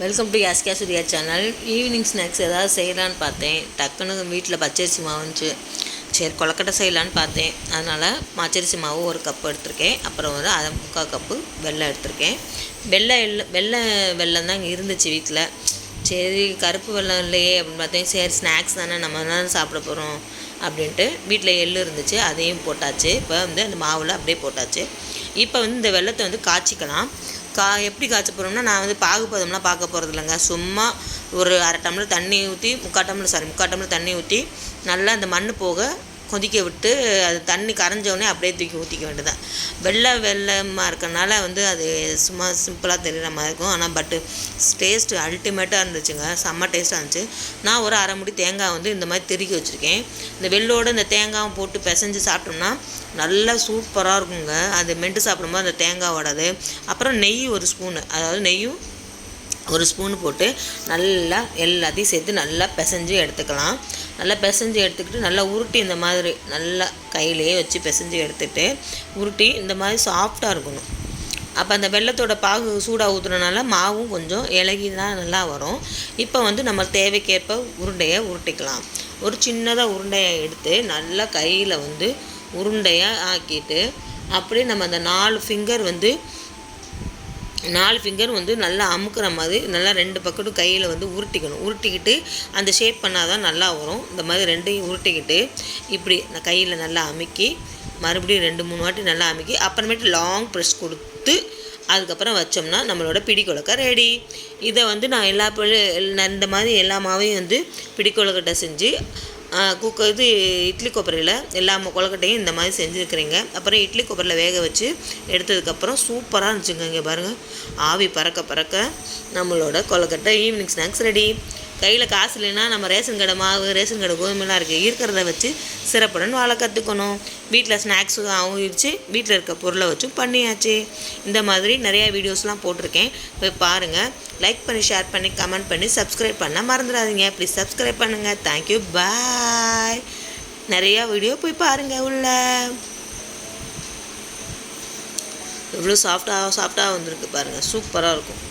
Welcome to கேஸ் Surya channel evening snacks ஏதாவது செய்யலான்னு பார்த்தேன். டக்குன்னு வீட்டில் பச்சரிசி மாவு இருந்துச்சு சரி கொலக்கட்டை செய்யலான்னு பார்த்தேன். அதனால் பச்சரிசி மாவு ஒரு கப் எடுத்திருக்கேன். அப்புறம் வந்து அதை முக்கால் கப்பு வெல்லம் எடுத்திருக்கேன். வெள்ளை எள்ளு வெள்ளை வெல்லம் தான் இங்கே இருந்துச்சு வீட்டில் சரி கருப்பு வெல்லம் இல்லையே அப்படின்னு பார்த்தேன். சரி ஸ்நாக்ஸ் தானே நம்ம தானே சாப்பிட போகிறோம் அப்படின்ட்டு வீட்டில் எள்ளு இருந்துச்சு. அதையும் போட்டாச்சு. இப்போ வந்து அந்த மாவில் அப்படியே போட்டாச்சு. இப்போ வந்து இந்த வெள்ளத்தை வந்து காய்ச்சிக்கலாம். கா எப்படி காய்ச்ச போகிறோம்னா நான் வந்து பாகுபதம்லாம் பார்க்க போகிறது இல்லைங்க சும்மா ஒரு அரை டம்ளர் தண்ணி ஊற்றி முக்கால் டம்ளர் சாரி முக்கால் டம்ளர் தண்ணி ஊற்றி நல்லா அந்த மண் போக கொதிக்க விட்டு அது தண்ணி கரைஞ்சோடனே அப்படியே தூக்கி ஊற்றிக்க வேண்டியதான் வெள்ளை வெள்ளமாக இருக்கனால வந்து அது சும்மா சிம்பிளாக தெரியுற மாதிரி இருக்கும். ஆனால் பட்டு டேஸ்ட்டு அல்டிமேட்டாக இருந்துச்சுங்க. செம்ம டேஸ்ட்டாக இருந்துச்சு. நான் ஒரு அரை முடி தேங்காய் வந்து இந்த மாதிரி திருக்கி வச்சுருக்கேன். இந்த வெள்ளோட இந்த தேங்காயும் போட்டு பிசைஞ்சு சாப்பிட்டோம்னா நல்லா சூப்பராக இருக்குங்க. அது மென்று சாப்பிடும்போது அந்த தேங்காய் வடாது. அப்புறம் நெய் ஒரு ஸ்பூனு. அதாவது நெய்யும் ஒரு ஸ்பூன் போட்டு நல்லா எல்லாத்தையும் சேர்த்து நல்லா பிசைஞ்சு எடுத்துக்கலாம். நல்லா பிசைஞ்சு எடுத்துக்கிட்டு நல்லா உருட்டி இந்த மாதிரி நல்லா கையிலேயே வச்சு பிசைஞ்சு எடுத்துட்டு உருட்டி இந்த மாதிரி சாஃப்டாக இருக்கணும். அப்போ அந்த வெள்ளத்தோட பாகு சூடாக ஊற்றுறனால மாவும் கொஞ்சம் இலகினா நல்லா வரும். இப்போ வந்து நம்ம தேவைக்கேற்ப உருண்டையை உருட்டிக்கலாம். ஒரு சின்னதாக உருண்டையை எடுத்து நல்லா கையில் வந்து உருண்டையாக ஆக்கிட்டு அப்படியே நம்ம அந்த நாலு ஃபிங்கர் வந்து நாலு ஃபிங்கர் வந்து நல்லா அமுக்குற மாதிரி நல்லா ரெண்டு பக்கத்தும் கையில் வந்து உருட்டிக்கணும். உருட்டிக்கிட்டு அந்த ஷேப் பண்ணால் தான் நல்லா வரும். இந்த மாதிரி ரெண்டையும் உருட்டிக்கிட்டு இப்படி இந்த கையில் நல்லா அமுக்கி மறுபடியும் ரெண்டு மூணு வாட்டி நல்லா அமுக்கி அப்புறமேட்டு லாங் ப்ரெஸ் கொடுத்து அதுக்கப்புறம் வச்சோம்னா நம்மளோட பிடிக்கொழுக்க ரெடி இதை வந்து நான் எல்லா இந்த மாதிரி எல்லா மாவையும் வந்து பிடி செஞ்சு குக்க இது இட்லி கொப்பரையில் எல்லா ம- கொழுக்கட்டையும் இந்த மாதிரி செஞ்சுருக்கிறீங்க. அப்புறம் இட்லி கொப்பரையில் வேக வச்சு எடுத்ததுக்கப்புறம் சூப்பராக இருந்துச்சுங்க இங்கே பாருங்கள் ஆவி பறக்க பறக்க நம்மளோட கொழுக்கட்டை ஈவினிங் ஸ்நாக்ஸ் ரெடி கையில் காசு இல்லைன்னா நம்ம ரேஷன் கடை மாவு ரேஷன் கடை கோதுமைலாம் இருக்குது இருக்கிறத வச்சு சிறப்புடன் வாழ கற்றுக்கணும் வீட்டில் ஸ்நாக்ஸும் ஆகிடுச்சு வீட்டில் இருக்க பொருளை வச்சும் பண்ணியாச்சு. இந்த மாதிரி நிறையா வீடியோஸ்லாம் போட்டிருக்கேன். போய் பாருங்கள் லைக் பண்ணி ஷேர் பண்ணி கமெண்ட் பண்ணி சப்ஸ்கிரைப் பண்ண மறந்துடாதீங்க. ப்ளீஸ் சப்ஸ்கிரைப் பண்ணுங்கள் தேங்க்யூ பாய் நிறையா வீடியோ போய் பாருங்கள் உள்ள. எவ்வளோ சாஃப்டாக சாஃப்டாக வந்திருக்கு பாருங்கள் சூப்பராக இருக்கும்.